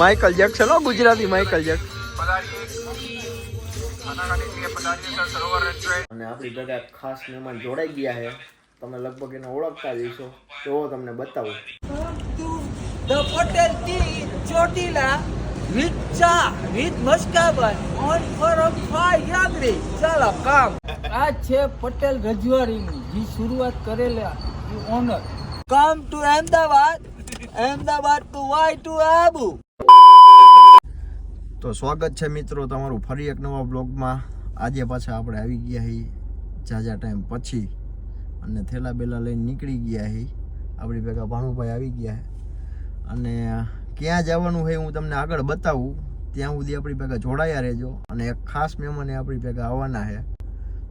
Michael Jackson હો Gujarati Michael Jackson અને આપણી ભેગા ખાસ મહેમાન જોડાઈ ગયા છે. તમે લગભગ એને ઓળખતા જ હશો. તો તમને બતાવું. The Patel tea Chotila with chai with maska bun on for a yatri ચાલો કામ. આ છે પટેલ રજવાડીની. જે શરૂઆત કરેલા owner. Come to Ahmedabad Ahmedabad to via to Abu તો સ્વાગત છે મિત્રો તમારું ફરી એક નવા બ્લોગમાં. આજે પાછા આપણે આવી ગયા છીએ ઝાઝા ટાઈમ પછી અને થેલા બેલા લઈને નીકળી ગયા છીએ આપણી ભેગા ભાણુભાઈ આવી ગયા અને ક્યાં જવાનું હોય હું તમને આગળ બતાવું. ત્યાં સુધી આપણી ભેગા જોડાયા રહેજો અને એક ખાસ મહેમાન આપણી ભેગા આવવાના છે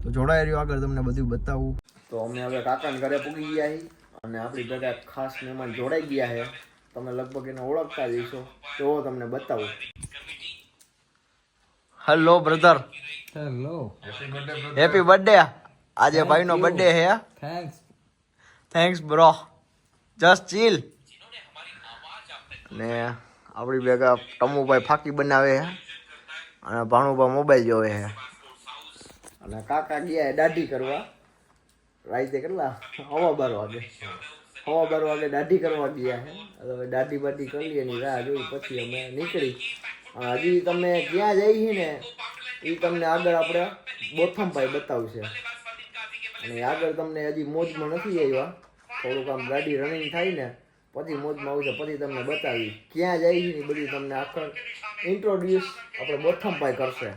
તો જોડાયા રહ્યો, આગળ તમને બધું બતાવું. તો અમે હવે કાકાના ઘરે પૂગી ગયા છીએ અને આપણી ભેગા ખાસ મહેમાન જોડાઈ ગયા છે તમે લગભગ એને ઓળખતા જઈશો તો તમને બતાવું. Hello brother hello happy birthday આજે ભાઈનો બર્થડે હે thanks thanks bro just chill ને આપણી ભેગા ટમુભાઈ ફાકી બનાવે છે અને ભાણુભા મોબાઈલ જોવે છે અને કાકા ગયા દાઢી કરવા. રાતે કેટલા? હવા બાર વાગે. હવા બાર વાગે દાઢી કરવા ગયા છે હવે દાઢી બાઢી કરી લઈએ એની રાહ જોઈ પછી અમે નીકળી. હજી તમે ક્યાં જઈ છે ને એ તમને આગળ આપણે બોથમભાઈ બતાવશે. અને આગળ તમને હજી મોજમાં નથી આવ્યા. થોડુંક આમ ગાડી રનિંગ થાય ને, પછી મોજમાં આવશે, પછી તમને બતાવી ક્યાં જાય છે ને બધી તમને આખર ઇન્ટ્રોડ્યુસ આપણે બોથમભાઈ કરશે.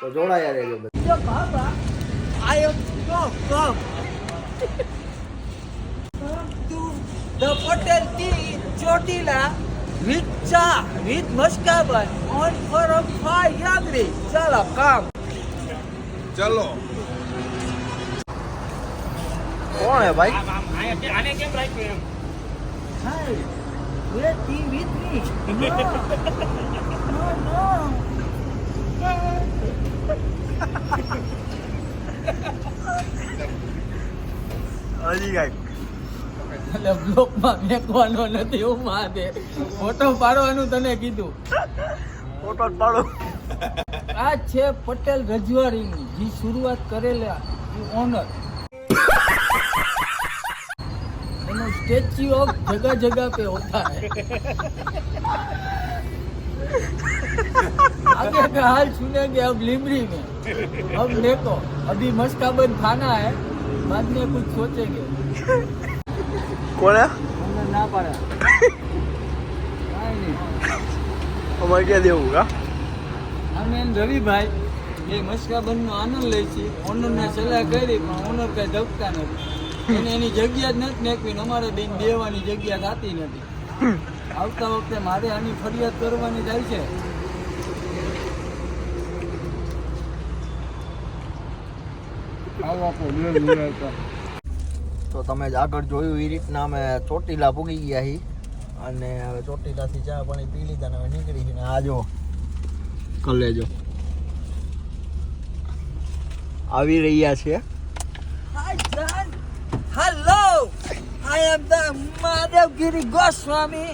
તો જોડાયા રહેજો બધા. the Hotel Tea Chotila with cha with muskaban on for a five યાત્રી ચાલો કામ કોણ હે ભાઈ આને કેમ રાખ્યું Hi, we're tea with me. No, નો નો હજી કાંઈક એટલે બ્લોકમાં ફેંકવાનો નથી હું માથે. ફોટો પાડવાનું તને કીધું. ફોટો પાડો. આ છે પટેલ રજવાડીની. જે શરૂઆત કરેલા ઓનર એનું સ્ટેચ્યુ ઓફ જગા જગા પે હોતા હે. आगे का हाल सुनेंगे अब लिमरी में अब देखो अभी मस्काबन હે. બાદ बाद में कुछ सोचेंगे કોને ના પાડે અમારે ક્યાં દેવું કા? અમે રવિભાઈ એ મસ્કાબનનો આનંદ લે છે. ઓનરને સલાહ કરી પણ ઓનર કઈ ધબતા નથી. એને એની જગ્યા જ નથી નાખવી અમારે બેન દેવાની જગ્યા થતી નથી. આવતા વખતે મારે આની ફરિયાદ કરવાની જાય છે. આવો આપો તો તમે જ આગળ જોયું એ રીતના અમે ચોટીલા પૂગી ગયા છીએ અને હવે ચોટીલાથી ચા પાણી પી લીધા ને હવે નીકળી છીએ ને આ જો કલેજો આવી રહ્યા છે Hi, John. Hello. I am the Madhavgiri Goswami.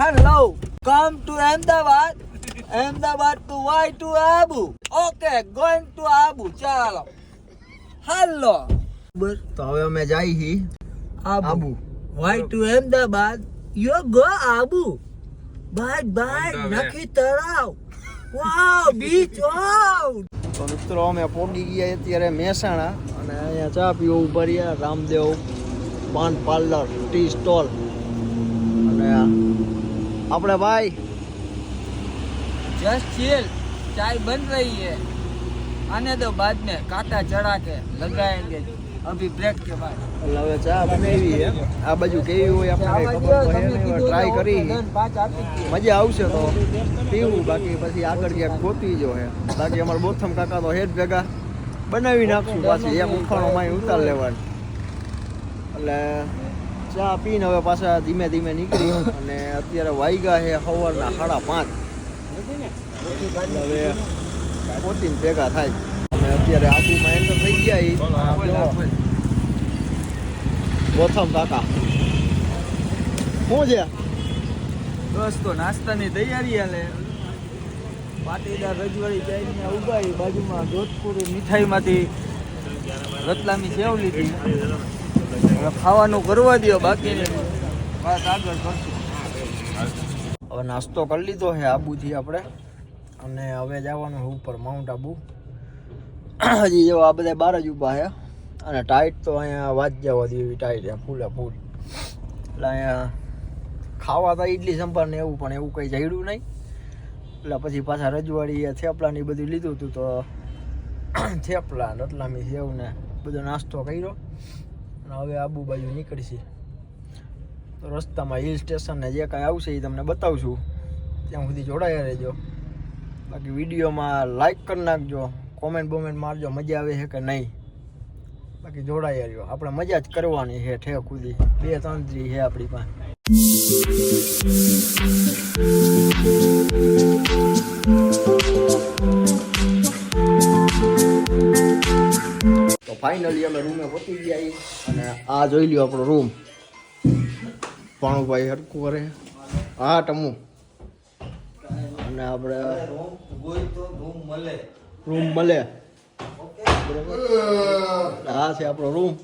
Hello. Come to Ahmedabad. Ahmedabad to why to Abu. Okay, going to Abu. બરોબર? તો હવે અમે જઈ હી Abu. Via to Ahmedabad you go Abu. Bye bye Nakki Talav. Wow beach wow. તો મિત્રો અમે પોગી ગયા અત્યારે મહેસાણા અને અહીંયા ચા પીવો ઊભા Ramdev paan parlour tea stall. અને આપણે ભાઈ જસ્ટ ચીલ ચાય બન રહી હે. આને તો બાદ મેં કાંટા ચડા કે લગાએંગે અભિપ્રેત કહેવાય. હવે ચા બનાવી એમ આ બાજુ કેવી હોય આપણે ખબર પડે ટ્રાય કરી. મજા આવશે તો પીવું બાકી પછી આગળ ક્યાંક ગોતી જો હે. બાકી અમારા બોથમ કાકા તો હેડ ભેગા બનાવી નાખશું. પાછી એક ઉખાણો માં ઉતાર લેવાની. એટલે ચા પીને હવે પાછા ધીમે ધીમે નીકળી. અને અત્યારે વાઈગા છે સવારના સાડા પાંચ. હવે પોતીને ભેગા થાય. અત્યારે આબુમાં એન્ટર થઈ ગયા બોથમ કાકા. શું છે? બસ તો નાસ્તાની તૈયારી હાલે. પાટીદાર રજવાડી ચાઈની ઊભા બાજુમાં જોધપુરી મીઠાઈમાંથી રતલામી સેવ લીધી. હવે ખાવાનું કરવા દો બાકીની વાત આગળ કરશું. હવે નાસ્તો કરી લીધો છે આબુથી આપણે. અને હવે જવાનું ઉપર માઉન્ટ આબુ. હજી જો આ બધા બાર જ ઊભા છે. અને ટાઈટ તો અહીંયા વાજ્યા જવા એવી ટાઈટ છે, ફૂલે ફૂલ. એટલે અહીંયા ખાવા તો ઇડલી સંભાર ને એવું, પણ એવું કંઈ જડ્યું નહીં. એટલે પછી પાછા રજવાડી થેપલાની બધું લીધું હતું તો થેપલા રતલામી સેવ ને બધો નાસ્તો કર્યો. અને હવે આબુ બાજુ નીકળીશી. તો રસ્તામાં હિલ સ્ટેશન ને જે કાંઈ આવશે એ તમને બતાવશું. ત્યાં સુધી જોડાયા રહેજો. બાકી વિડીયોમાં લાઈક કરી નાખજો. કોમેન્ટ બોમેન્ટ મારજો, મજા આવે છે કે નહીં? બાકી જોડાઈ રહ્યો આપણે મજા જ કરવાની છે ઠે કુદી બે ત્રણ ત્રી છે આપણી પાસે. તો ફાઇનલી અમે રૂમે પહોંચી ગયા અને આ જોઈ લ્યો આપણો રૂમ ભાણુભાઈ હરકું કરે હા, ટમુ. અને આપણે રૂમ મળે બરોબર આ છે આપણો રૂમ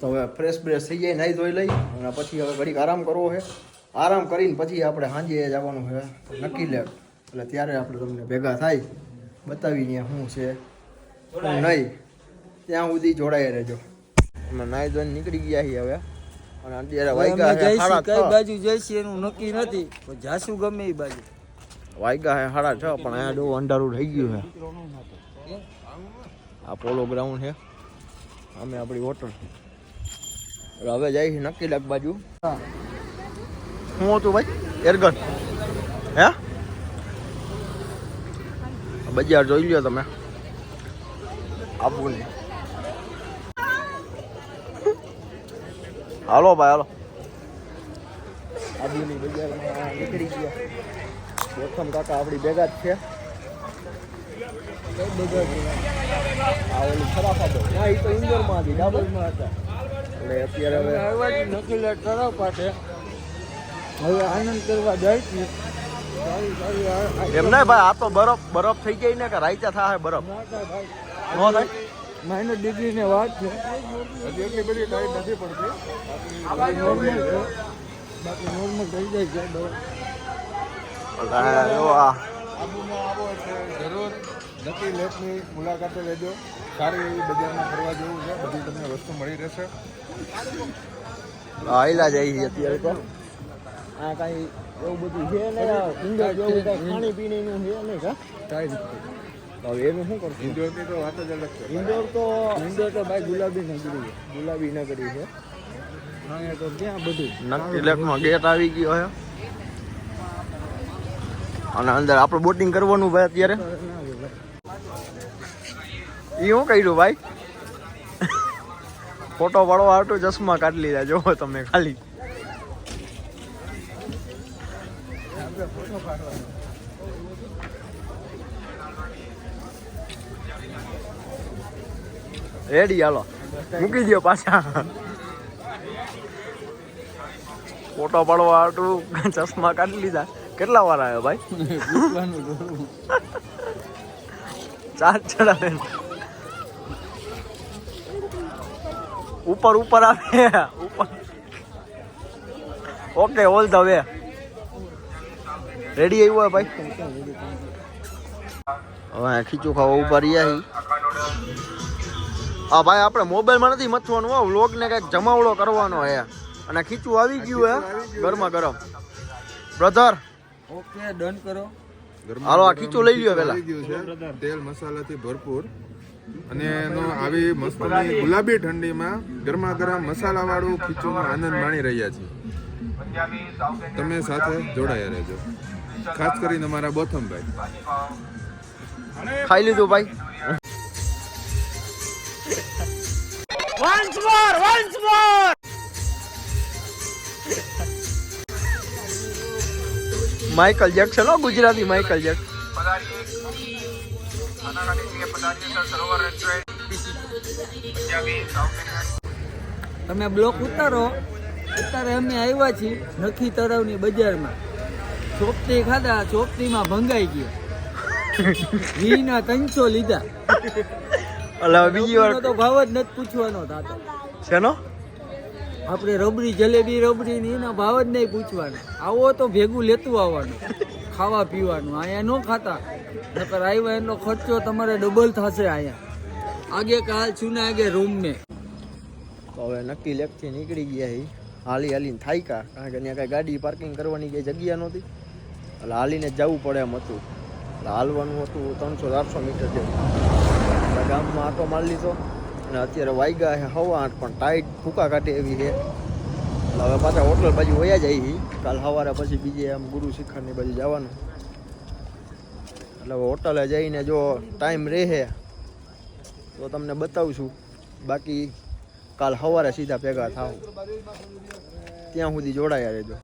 તો હવે ફ્રેશ બ્રેશ થઈ જાય નાહી ધોઈ લઈ અને પછી હવે ઘડીક આરામ કરવો છે. આરામ કરીને પછી આપણે સાંજે જવાનું છે. નક્કી લે. એટલે ત્યારે આપણે તમને ભેગા થાય. બતાવીને શું છે શું નહીં. ત્યાં સુધી જોડાઈ રહેજો. અમે નાહી ધોઈને નીકળી ગયા છીએ હવે. અને અત્યારે વાગ્યા છે. સાડા કઈ બાજુ જઈશું એનું નક્કી નથી પણ જાશું ગમે એ બાજુ. વાયગા છે સાડા છ પણ અહીંયા જો અંધારું થઈ ગયું છે આ પોલો ગ્રાઉન્ડ છે અમે આપણી હોટલ હવે છે નક્કી લાગ બાજુ. શું હતું ભાઈ? એરગન. હે? બજાર જોઈ લ્યો તમે. આપવું નહીં. હાલો ભાઈ હાલો. આબુની બજારમાં નીકળી ગયા ગૌતમ કાકા આપણી ભેગા જ છે. આ ઓલું ખરાબ હતો ના એ તો ઇન્દોરમાં હતી ડાબરમાં હતા. એટલે અત્યારે હવે લેટ કરો પાસે હવે આનંદ કરવા જાય છે. એમ નહીં ભાઈ આ તો બરફ બરફ થઈ ગઈ ને કે રાયચા થાય બરફ. ના થાય? ભાઈ. નો ડિગ્રી ને વાત છે. હજી એટલી બધી ટાઈટ નથી પડતી. બાકી નોર્મલ છે. બાકી નોર્મલ થઈ જાય છે જો આબુમાં આવો એટલે જરૂર નક્કી લેકની મુલાકાતે લેજો. સારી એવી બજારમાં ફરવા જેવું છે બધી તમને વસ્તુ મળી રહેશે. આયલા જાય છે અત્યારે તો. આ કાંઈ એવું બધું છે ને જેવું કાંઈ ખાણી પીણીનું છે નહીં કા? હવે એનું શું કરશું? ઇન્દોરની તો વાત જ અલગ છે. ઇન્દોર તો ઇન્દોર તો ભાઈ ગુલાબી નગરી છે. ગુલાબી નગરી છે. અહીંયા તો ક્યાં બધું. નક્કી ગેટ આવી ગયો છે અને અંદર આપણે બોટિંગ કરવાનું ભાઈ અત્યારે. એ શું કર્યું ભાઈ? ફોટો પાડવા હાટું ચશ્મા કાઢી લીધા જોવો તમે ખાલી. રેડી હાલો. મૂકી દો પાછા. ફોટો પાડવા હાટું ચશ્મા કાઢી લીધા. કેટલા વાર આવ્યો ભાઈ? ચાર ચડાવે. ઉપર ઉપર આવે. Okay all the way ready આવ્યું હોય ભાઈ? હવે ખીચું ખાવા ઉપર રહ્યા હા ભાઈ આપણે મોબાઈલમાં નથી મથવાનું હોય વ્લોગ ને કંઈક જમાવડો કરવાનો હે અને ખીચું આવી ગયું હે. ગરમા ગરમ. બ્રધર ઓકે ડન કરો. હાલો આ ખીચું લઈ લ્યો પેલા. તેલ મસાલાથી ભરપૂર. અને એનો આવી મસ્તની ગુલાબી ઠંડીમાં ગરમા ગરમ મસાલાવાળું ખીચું આનંદ માણી રહ્યા છીએ. તમે સાથે જોડાયા રહેજો. ખાસ કરીને અમારા બોથમભાઈ. ખાઈ લીધું ભાઈ. માઇકલ જેક્સન હો ગુજરાતી માઇકલ જેક્સન તમે બ્લોક ઉતારો અત્યારે અમે આવ્યા છીએ નખી તળાવની બજારમાં. ચોપટી ખાધા ચોપટીમાં ભંગાઈ ગયા. ઘીના ત્રણસો લીધા. એટલે બીજી વાર તો ભાવ જ નથી પૂછવાનો થતો. શેનો? આપણે રબડી જલેબી રબડી ની એના ભાવ જ નહીં પૂછવાનો. આવો તો ભેગું લેતું આવવાનું ખાવા પીવાનું. અહીંયા ન ખાતા. નકર આવ્યા એનો ખર્ચો તમારે ડબલ થશે અહીંયા. આગે કાલ છુના આગે રૂમ મેં તો હવે નક્કી લેકથી નીકળી ગયા હી. હાલી હાલીને થાયકા કારણ કે ત્યાં કાંઈ ગાડી પાર્કિંગ કરવાની કઈ જગ્યા નહોતી. એટલે હાલીને જ જવું પડે એમ હતું. એટલે હાલવાનું હતું ત્રણસો ચારસો મીટર જેવું. ગામમાં આટો મારી લીધો. અને અત્યારે વાગ્યા છે, હવા આઠ પણ ટાઈટ ફૂકા કાઢે એવી છે. હવે પાછા હોટલ બાજુ વયા જાય કાલ સવારે પછી બીજે આમ ગુરુ શિખરની બાજુ જવાનું. એટલે હવે હોટલે જઈને જો ટાઈમ રહે, તો તમને બતાવશું. બાકી કાલ સવારે સીધા ભેગા થાવ. ત્યાં સુધી જોડાયા રહેજો.